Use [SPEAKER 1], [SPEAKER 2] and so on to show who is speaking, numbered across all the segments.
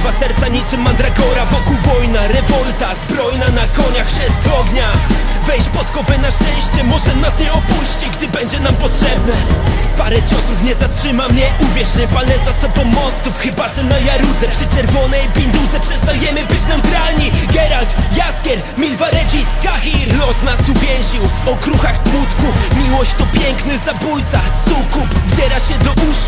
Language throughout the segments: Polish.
[SPEAKER 1] Rozrywa serca niczym mandragora. Wokół wojna, rewolta Zbrojna na koniach, chrzest ognia Weź podkowę na szczęście Może nas nie opuści, gdy będzie nam potrzebne. Parę ciosów nie zatrzyma mnie Uwierz, nie palę za sobą mostów. Chyba, że na Jarudze Przy czerwonej bindulce przestajemy być neutralni. Geralt, Jaskier, Milwa Regis, Kahir. Los nas uwięził w okruchach smutku. Miłość to piękny zabójca Sukub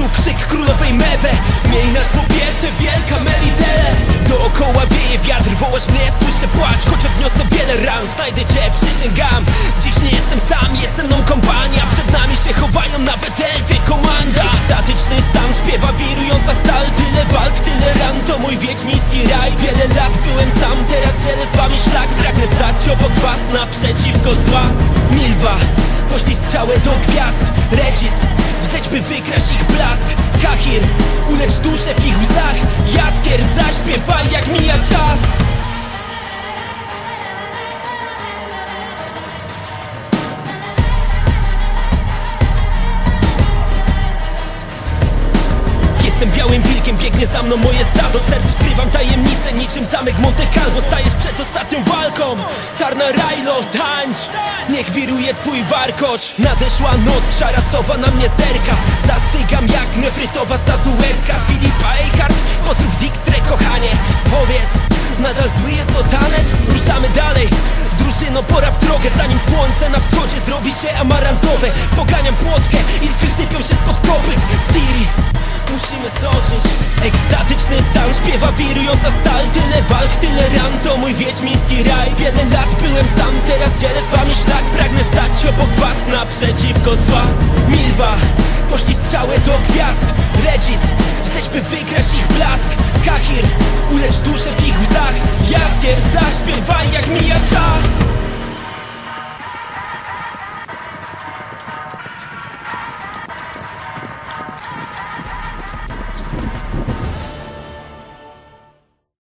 [SPEAKER 1] Krzyk królowej Mewe Miej nas w wielka Meritele Dookoła wieje wiatr, wołasz mnie, słyszę płacz Choć odniosę wiele ran, znajdę cię, przysięgam. Dziś nie jestem sam, jest ze mną kompania. Przed nami się chowają nawet elfie komanda. Statyczny stan, śpiewa wirująca stal. Tyle walk, tyle ran, to mój wiedźmiński raj. Wiele lat byłem sam, teraz dzielę z wami szlak. Pragnę stać obok was naprzeciwko zła. Milwa, poślij strzałę do gwiazd. Regis, by wykraść ich blask. Kahir, ulecz duszę w ich łzach. Jaskier, zaśpiewaj jak mija czas. Jestem białym wilkiem, biegnie za mną moje stado. W sercu skrywam tajemnicę, niczym zamek Monte Czarna Rajlo, tańcz. Niech wiruje twój warkocz. Nadeszła noc, szara sowa na mnie zerka. Zastygam jak nefrytowa statuetka. Filipa Eichhardt, pozdrów Dijkstrę, kochanie. Powiedz, nadal zły jest otanet? Ruszamy dalej. Drużyno, pora w drogę, zanim słońce na wschodzie zrobi się amarantowe. Poganiam płotkę, iskry sypią się spod kopyt. Ciri, musimy zdążyć. Stan, Śpiewa wirująca stal. Tyle walk, tyle ran To mój wiedźmiński raj. Wiele lat byłem sam Teraz dzielę z wami szlak. Pragnę stać obok was Naprzeciwko zła. Milwa Poszli strzały do gwiazd. Regis Wstecz by wygrać ich blask. Kahir Ulecz duszę w ich łzach. Jaskier Zaśpiewaj jak mija czas.